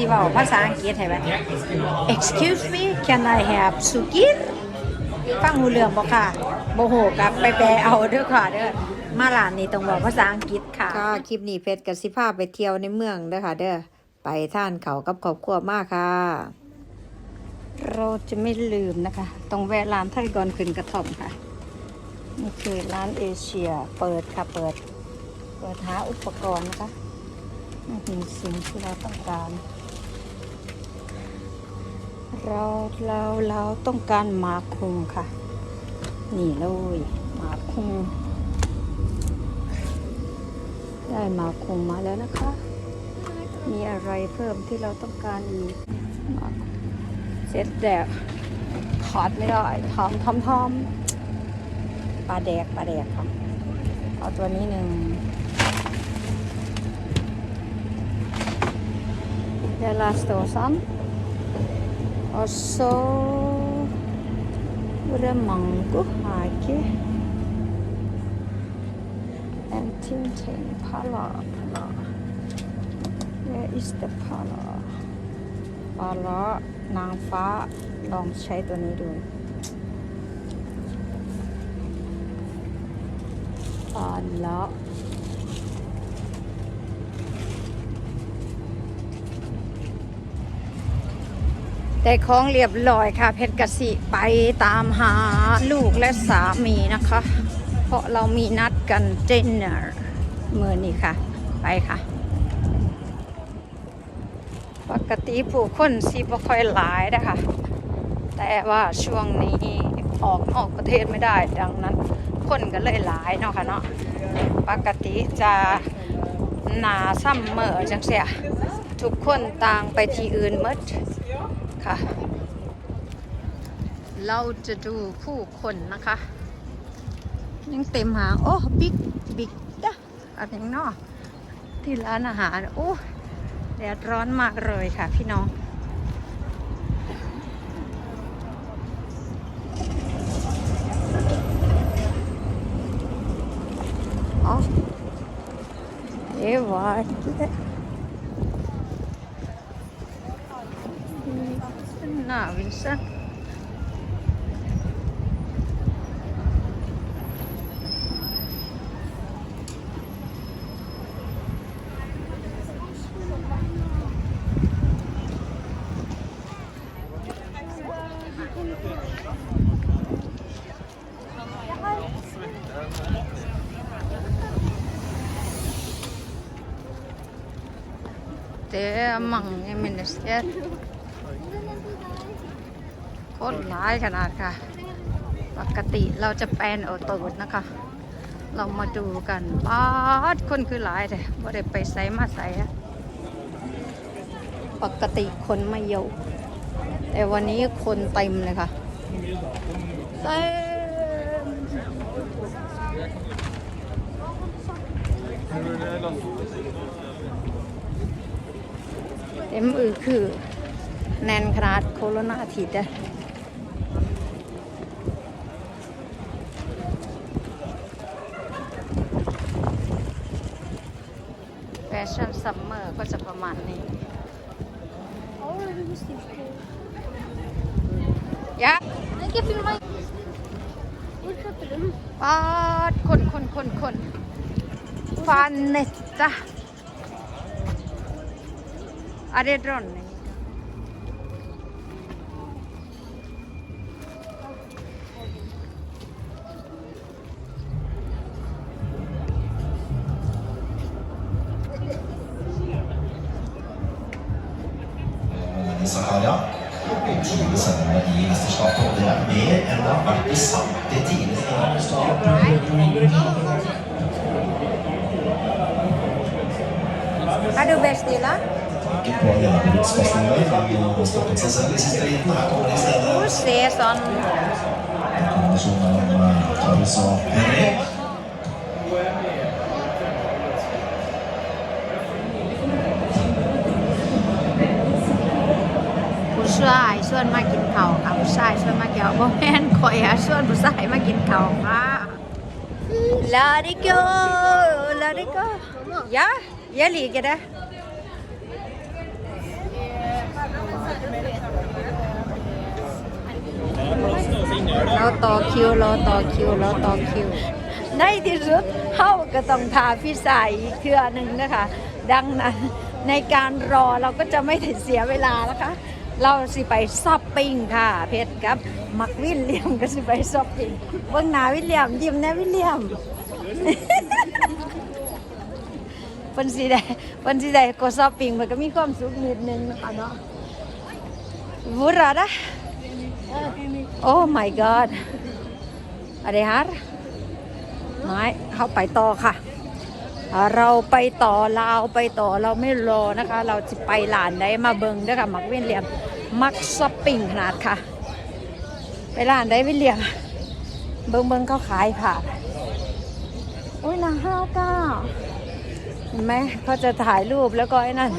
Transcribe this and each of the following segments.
สิเว้าภาษาอังกฤษให้บัด Excuse me can I have suki ฟังหูเรื่องบ่ค่ะบ่โหกลับไปแปลเอาเด้อค่ะเด้อมาร้านนี้ต้องบอกภาษาอังกฤษค่ะค่ะ คลิปนี้เพชรกับสิพาไปเที่ยวในเมืองเด้อค่ะ เด้อไปท่านเขากับครอบครัวมากค่ะ เราจะไม่ลืมนะคะต้องแวะร้านไทยก่อนขึ้นกระท่อมค่ะนี่คือร้านเอเชียเปิดค่ะเปิด เปิดหาอุปกรณ์นะคะนี่คือสิ่งที่เราต้องการ เราเราเราต้องการหมาคุงค่ะ นี่เลยหมาคุงได้หมาคุงมาแล้วนะคะ มีอะไรเพิ่มที่เราต้องการอีกมาเสร็จแล้วถอดไม่ได้ทอมทอมทอมปลาแดกปลาแดกค่ะเอาตัวนี้หนึ่งเดลาสโตซัม Og så hvor det mango her ikke. En ting til pala, pala. Where is the pala? pala นางฟ้าลองใช้ตัวนี้ดูปลาละ แต่ของเรียบร้อยค่ะ เพชรกสิไปตามหาลูกและสามีนะคะ เพราะเรามีนัดกันเจนเนอร์มือนี้ค่ะ ไปค่ะ ปกติผู้คนสิบ่ค่อยหลายนะคะ แต่ว่าช่วงนี้ออกนอกประเทศไม่ได้ ดังนั้นคนก็เลยหลายเนาะค่ะเนาะปกติจะหนาซ้ำเมอจังเสียทุกคนต่างไปที่อื่นมด ค่ะ เราจะดูผู้คนนะคะ ยังเต็มหา โอ้บิ๊กบิ๊กนะอะไรอย่างนาะที่ร้านอาหาร โอ้แดดร้อนมากเลยค่ะพี่น้องอ๋อเอ๋วาเหน้าวิน สันแต่มังยังไม่ได้เสียคนร้ายขนาดค่ะ ปกติเราจะแปลนเอาตูดนะคะ เรามาดูกันป้าดคนคือหลายแต่บ่ได้ไปใส่มาใส่ปกติคนไม่เยอะแต่วันนี้คนเต็มเลยค่ะเต็มเต็มอือคือ แน่นขนาดโคโรนาทีเด้อแฟชั่นซัมเมอร์ก็จะประมาณนี้ยะ Ik heb hier maar. Hvor kjøper du den? ปาดคนคนคนคนฟานเนตจ้ะอะไรดรอนนี่ 20 seire i mesterskapet. Og det er mer enn det har vært i samtlige tidligere. Er du best, Ina? Ikke ser sånn วนมากินเขาค่ะผู้ชายชวนมาเกี่ยวบ่แม่นข่อยหาชวนผู้ชายมากินเขาค่ะลาดิโกลาดิโกยะยะลีกันนะ เราต่อคิวเราต่อคิวเราต่อคิว ในที่สุดเขาก็ต้องพาพี่สายอีกเทื่อหนึ่งนะคะ ดังนั้นในการรอเราก็จะไม่เสียเวลาแล้วค่ะ เราสิไปช้อปปิ้งค่ะ เพชรครับ มักวิลเลียมก็สิไปช้อปปิ้งเบื้องหน้าวิลเลียมยิ้มแน่วิลเลียมเพิ่นสิได้เพิ่นสิได้ก็ช้อปปิ้งมันก็มีความสุขนิดนึงนะคะเนาะวูราดะ Oh my god อะไรฮะไม่เข้าไปต่อค่ะ เราไปต่อลาวไปต่อเราไม่รอนะคะ เราจะไปหลานได้มาเบิงด้วยค่ะมักเวียนเหลี่ยม มักช้อปปิ้งขนาดค่ะ ไปร้านได้เวียนเหลี่ยมเบิ้งเบิ้งเขาขายค่ะอุ้ยนะห้าเก้าเห็นไหมเขาจะถ่ายรูปแล้วก็ไอ้นั่น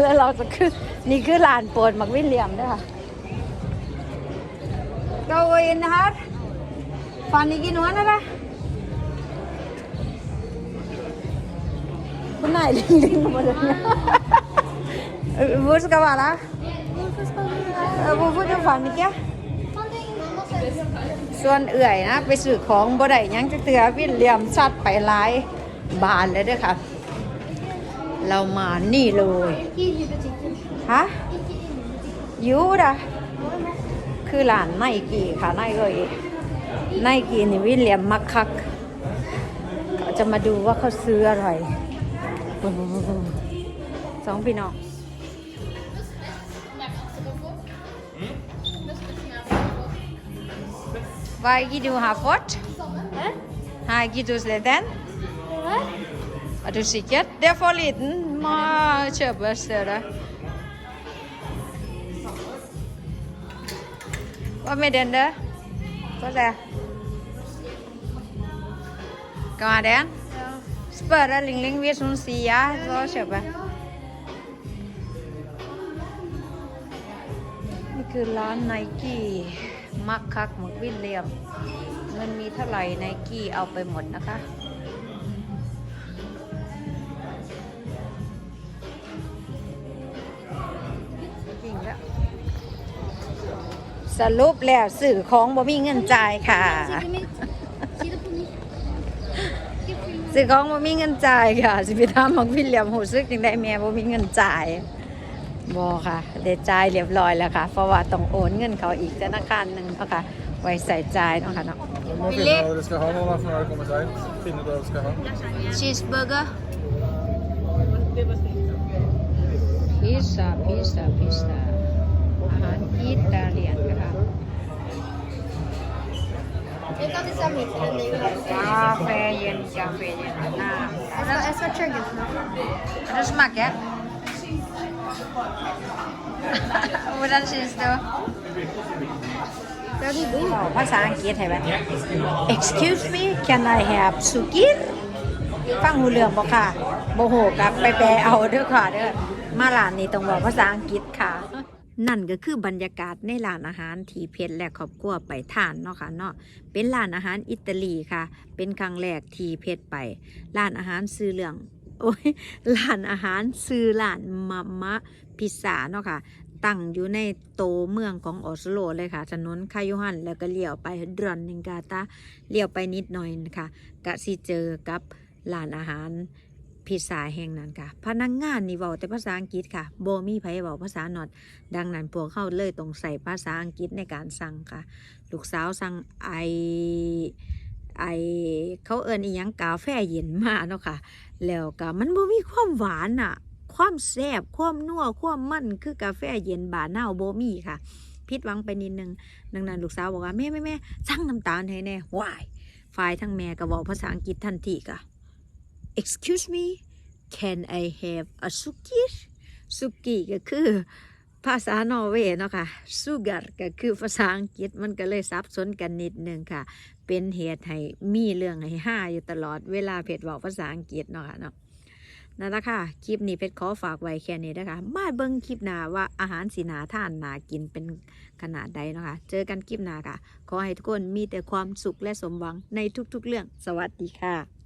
แล้วเราจะขึ้นนี่คือลานโปรดมักวิลเลียมด้วยค่ะ Go in här. Fanny Ginoan eller? Hon är ling på den. Hvor skal være? Varför ska du Hvorfor du fann ikke? Fan, det är ingen måste ส่วนเอื่อยนะ ไปซื้อของบ่ได้ยังจะเตือวิลเลียมชัดไปหลายบานเลยด้วยค่ะ เรามานี่เลยฮะยูดะคือร้านไนกี้ค่ะไนเอ้ยไนกี้นี่วิลเลียมมักคักเขาจะมาดูว่าเขาซื้ออะไรสองพี่น้อง วายกี่ดูหาฟอด Hä? หากี่ดูสเลเดน Hä? Er du sikker? Det er for liten. Må kjøpe større. Hva med den der? Få se. Skal du ha den? Ja. Spørre Ling Ling hvis hun sier ja, så kjøper jeg. นี่คือร้านไนกี้ มักคักมักวิลเลียม เงินมีเท่าไหร่ไนกี้เอาไปหมดนะคะ จริงแล้ว สรุปแล้วสื่อของบ่มีเงินจ่ายค่ะ Titta mitt. Titta på mitt. Det är fint. สื่อของบ่มีเงินจ่ายค่ะ สิไปถามมักวิลเลียมหูซึกจังได้แม่บ่มีเงินจ่าย บ่ค่ะได้จ่ายเรียบร้อยแล้วค่ะ เพราะว่าต้องโอนเงินเขาอีกธนาคารหนึงเนาะค่ะไว้ใส่จ่ายเนาะค่ะเนาะ Du må finne hva du skal ha nå da, for når du kommer seint. Finne ut hva du skal ha. cheeseburger พิซซ่าพิซซ่าพิซซ่าอาหารอิตาเลียนค่ะ Jag kan inte mitt eller nu. กาแฟเย็นกาแฟเย็นน้ำ Jag ska chugga. Har du smakat? Hvordan synes du? Ja, det är god. บอกภาษาอังกฤษให้ไหม Excuse me can I have suki ฟังหูเรื่องบ่ค่ะโบโหกับไปแปลเอาเด้อค่ะเด้อมาร้านนี้ต้องบอกภาษาอังกฤษค่ะ นั่นก็คือบรรยากาศในร้านอาหารที่เพชรและครอบครัวไปทานเนาะค่ะเนาะเป็นร้านอาหารอิตาลีค่ะ เป็นครั้งแรกที่เพชรไปร้านอาหารซื้อเรื่อง โอ้ยร้านอาหารซื้อร้านมามะพิซซ่าเนาะค่ะตั้งอยู่ในโตเมืองของออสโลเลยค่ะ ถนนคายุฮันแล้วก็เลี้ยวไปดรอนนิงกาตาเลี้ยวไปนิดหน่อยนะคะกะสิเจอกับร้านอาหารพิซซ่าแห่งนั้นค่ะ พนักงงานนี่เว้าแต่ภาษาอังกฤษค่ะโบมีไผเว้าภาษาหนอด ดังนั้นพวกเข้าเลยต้องใส่ภาษาอังกฤษในการสั่งค่ะ ลูกสาวสั่งไอ ไอเขาเอินอีหยังกาแฟเย็นมาเนาะค่ะ แล้วก็มันบ่มีความหวานอะความแซ่บความนัวความมันคือกาแฟเย็นบาเน่าบ่มีค่ะผิดหวังไปนิดนึงดังนั้นลูกสาวบอกว่าแม่แม่แม่สั่งน้ำตาลให้แน่วายฝ่ายทั้งแม่ก็บอกภาษาอังกฤษทันทีค่ะ excuse me can I have a suki สุกี้ก็คือภาษานอร์เวย์เนาะค่ะ sugar ก็คือภาษาอังกฤษมันก็เลยซับซ้อนกันนิดนึงค่ะ เป็นเหตุให้มีเรื่องให้ห้าอยู่ตลอดเวลาเพจบอกภาษาอังกฤษเนาะค่ะเนาะนั่นละค่ะ คลิปนี้เพชรขอฝากไว้แค่นี้นะคะ มาเบิ้งคลิปหน้าว่าอาหารสีนาท่านนากินเป็นขนาดใดเนาะค่ะ เจอกันคลิปหน้าค่ะ ขอให้ทุกคนมีแต่ความสุขและสมหวังในทุกๆเรื่อง สวัสดีค่ะ